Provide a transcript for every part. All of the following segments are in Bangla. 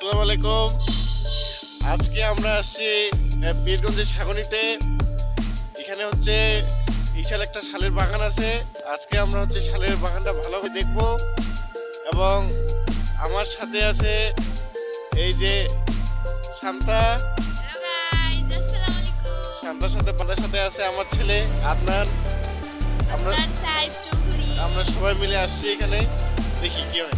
আলাইকুম। আজকে আমরা আসছি আহ, পীরগঞ্জের সাগনিতে এখানে হচ্ছে বিশাল একটা শালের বাগান আছে। আজকে আমরা হচ্ছে শালের বাগানটা ভালোভাবে দেখব। এবং আমার সাথে আছে এই যে শান্তা। আসসালামু শান্তার সাথে পাল্লার সাথে আছে আমার ছেলে আদনান। আমরা আপনার আমরা সবাই মিলে আসছি এখানে। দেখি কি হয়।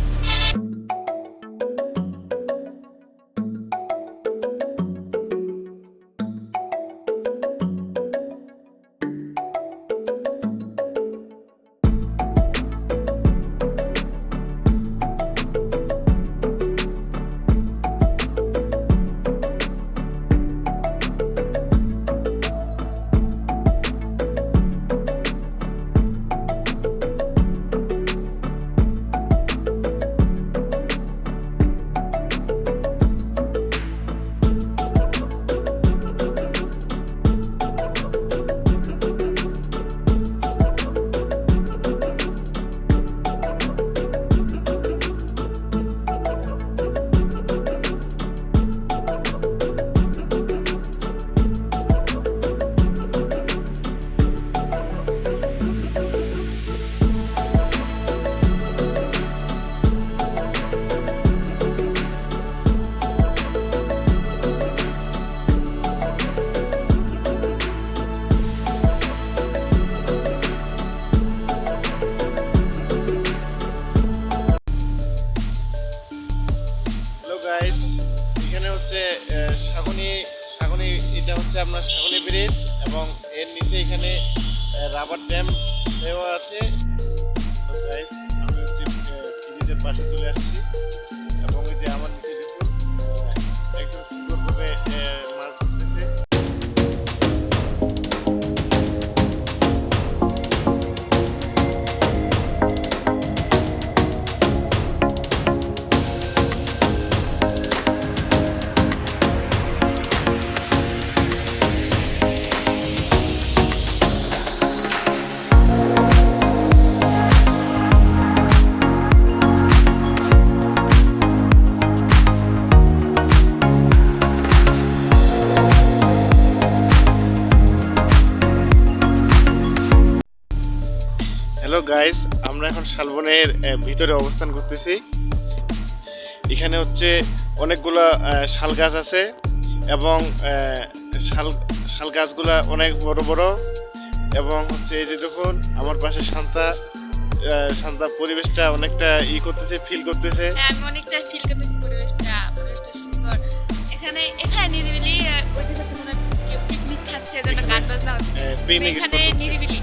আপনার সাগলি ব্রিজ এবং এর নিচে এখানে রাবার ড্যাম দেওয়া আছে। আমি হচ্ছে পাশে চলে আসছি। হ্যালো গাইস আমরা এখন শালবনের ভিতরে অবস্থান করতেছি। এখানে হচ্ছে অনেকগুলো শাল গাছ আছে এবং শাল শাল গাছগুলা অনেক বড় বড় এবং হচ্ছে এই যে দেখুন আমার পাশে শান্তা শান্তা পরিবেশটা অনেকটা ই করতেছে ফিল করতেছে। হ্যাঁ আমি অনেকটা ফিল করতেছি পরিবেশটা সুন্দর। এখানে এখানে নিরিবিলি পিকনিক খাচ্ছে যেন গান বাজনা হচ্ছে। পিকনিক এখানে নিরিবিলি।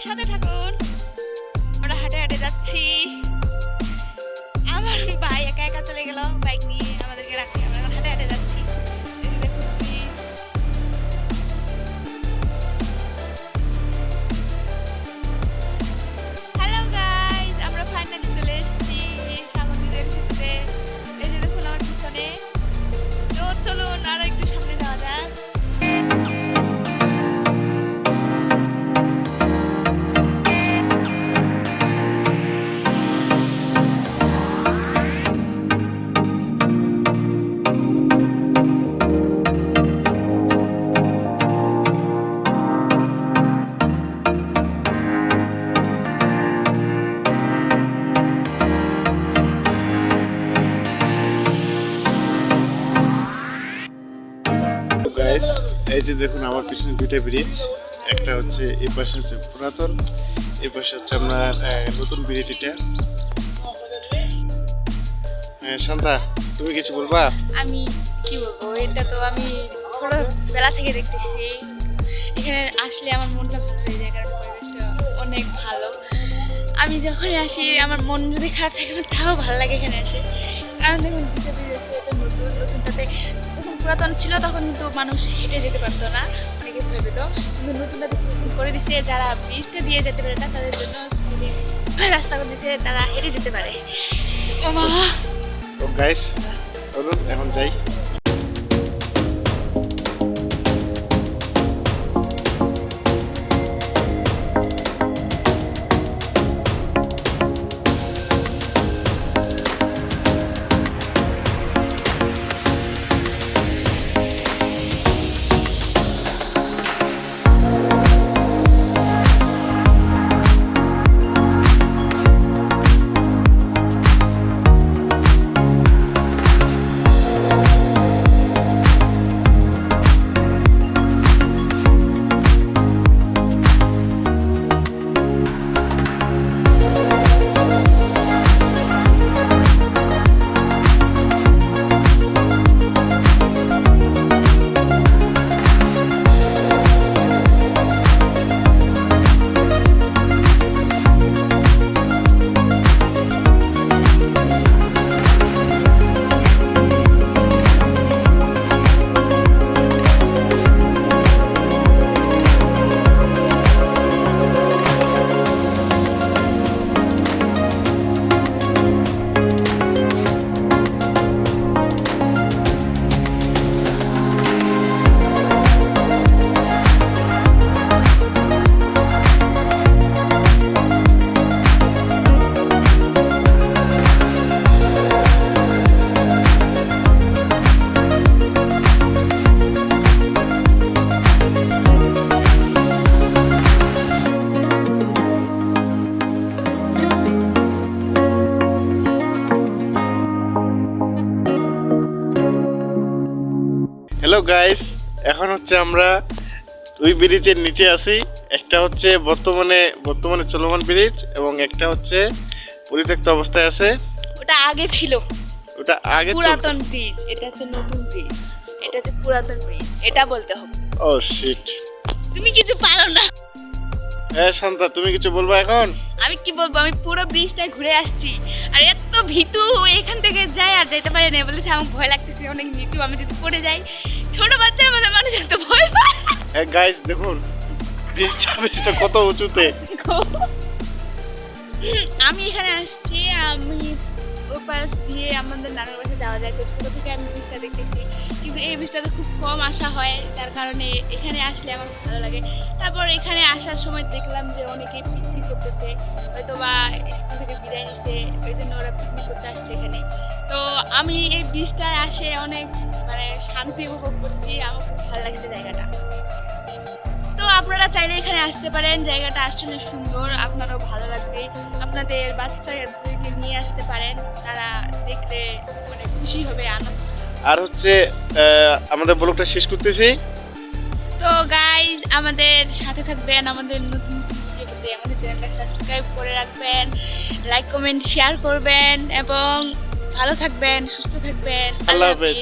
সাথে থাকুন। আমরা হাঁটে হাঁটে যাচ্ছি। এই যে দেখুন আমার পিছনে দুইটা ব্রিজ একটা হচ্ছে এই পাশে হচ্ছে পুরাতন, এই পাশে হচ্ছে আপনার নতুন ব্রিজ এটা। শান্তা, তুমি কিছু বলবা? আমি কি বলব, এটা তো আমি ছোটবেলা থেকে দেখতেছি। এখানে আসলে আমার মনটা ভালো হয়ে যায়, কারণ পরিবেশটা অনেক ভালো। আমি যখনই আসি, আমার মন যদি খারাপ থাকে, তাও ভালো লাগে এখানে আসে কারণ দেখুন দুটো ব্রিজ আছে নতুন, নতুনটাতে যখন পুরাতন ছিল, তখন কিন্তু মানুষ হেঁটে যেতে পারতো না। অনেকে ভয় পেত কিন্তু নতুন করে দিছে, যারা ব্রিজটা দিয়ে যেতে পারে না, তাদের জন্য রাস্তা করে দিছে, তারা হেঁটে যেতে পারে। ও গাইস চলুন, এখন যাই। হ্যালো গাইস এখন হচ্ছে আমরা দুই ব্রিজের নিচে আছি। একটা হচ্ছে বর্তমানে বর্তমানে চলমান ব্রিজ এবং একটা হচ্ছে পরিত্যক্ত অবস্থায় আছে। ওটা আগে ছিল। ওটা আগে পুরাতন ব্রিজ। এটা হচ্ছে নতুন ব্রিজ। এটা হচ্ছে পুরাতন ব্রিজ। এটা বলতে হবে। ও শিট তুমি কিছু পারো না। হ্যাঁ শান্তা তুমি কিছু বলবা এখন? আমি কি বলব? আমি পুরো ব্রিজটা ঘুরে আসছি। আর এত ভীতু এখান থেকে যাই আর যেতে পারি না। বলেছে আমার ভয় লাগতেছে অনেক ভীতু। আমি যদি পড়ে যাই ছোট বাচ্চার মধ্যে মানুষ এত ভয় পায়। গাইস দেখুন ব্রিজটা ব্রিজটা কত উঁচুতে। আমি এখানে আসছি আমি ওই দিয়ে আমাদের নানার বাসা যাওয়া যায়। তো ছোটো থেকে আমি ব্রিজটা দেখতেছি। কিন্তু এই ব্রিজটাতে খুব কম আসা হয়, যার কারণে এখানে আসলে আমার খুব ভালো লাগে। তারপর এখানে আসার সময় দেখলাম যে অনেকে পিকনিক করতেছে হয়তো বা স্কুল থেকে বিদায় নিচ্ছে ওই জন্য ওরা পিকনিক করতে আসছে এখানে। তো আমি এই ব্রিজটায় আসে অনেক মানে শান্তি উপভোগ করছি, আমার খুব ভালো লাগছে জায়গাটা। আপনারা চাইলে এখানে আসতে পারেন জায়গাটা আসলে সুন্দর আপনারও ভালো লাগবে। আপনাদের বাচ্চাদেরকে নিয়ে আসতে পারেন তারা দেখলে মানে খুশি হবে আনন্দ আর হচ্ছে আমাদের ব্লগটা শেষ করতেছি। তো গাইজ আমাদের সাথে থাকবেন আমাদের নতুন ভিডিওতে আমাদের চ্যানেলটা সাবস্ক্রাইব করে রাখবেন লাইক কমেন্ট শেয়ার করবেন এবং ভালো থাকবেন সুস্থ থাকবেন। আল্লাহ হাফেজ।